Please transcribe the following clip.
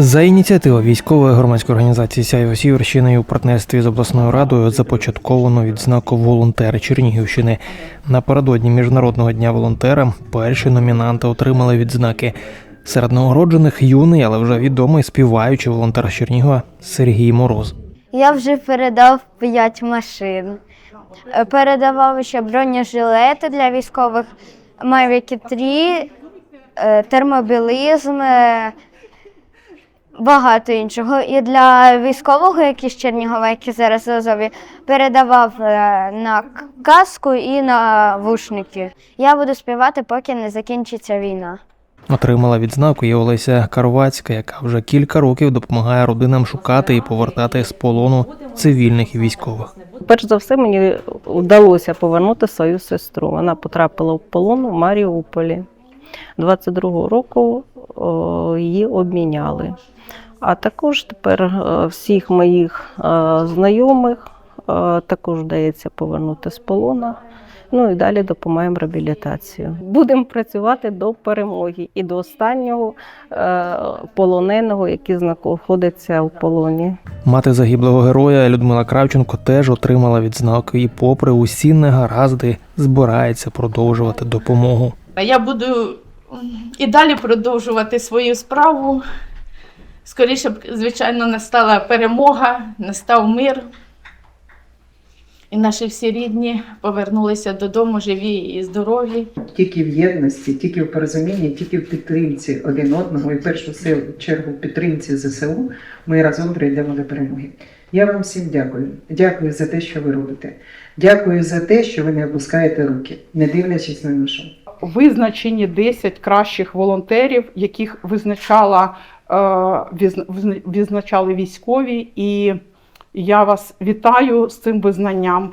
За ініціативи військової громадської організації Сяйво Сіверщини у партнерстві з обласною радою започатковано відзнаку волонтери Чернігівщини. Напередодні міжнародного дня волонтера перші номінанти отримали відзнаки. Серед нагороджених юний, але вже відомий співаючий волонтер Чернігова Сергій Мороз. Я вже передав 5 машин. Передавав ще бронежилети для військових, Mavic 3, е, термобілизм, е, багато іншого. І для військового, який з Чернігова, який зараз в Азові, передавав е, на каску і на вушники. Я буду співати, поки не закінчиться війна. Отримала відзнаку і Олеся Карвацька, яка вже кілька років допомагає родинам шукати і повертати з полону цивільних і військових. Перш за все, мені вдалося повернути свою сестру. Вона потрапила в полон у Маріуполі. 22-го року її обміняли. А також тепер е, всіх моїх е, знайомих е, також вдається повернути з полона. Ну і далі допомагаємо реабілітацію. Будемо працювати до перемоги і до останнього полоненого, який знаходиться в полоні. Мати загиблого героя Людмила Кравченко теж отримала відзнаку і, попри усі негаразди, збирається продовжувати допомогу. А Я буду і далі продовжувати свою справу. Скоріше б, звичайно, настала перемога, настав мир. І наші всі рідні повернулися додому живі і здорові. тільки в єдності, тільки в порозумінні, тільки в підтримці один одного і першу силу чергу в підтримці ЗСУ ми разом прийдемо до перемоги. Я вам всім дякую. Дякую за те, що ви робите. Дякую за те, що ви не опускаєте руки, не дивлячись на нашу. Визначені 10 кращих волонтерів, яких визначала, е, візна- військові. І я вас вітаю з цим визнанням.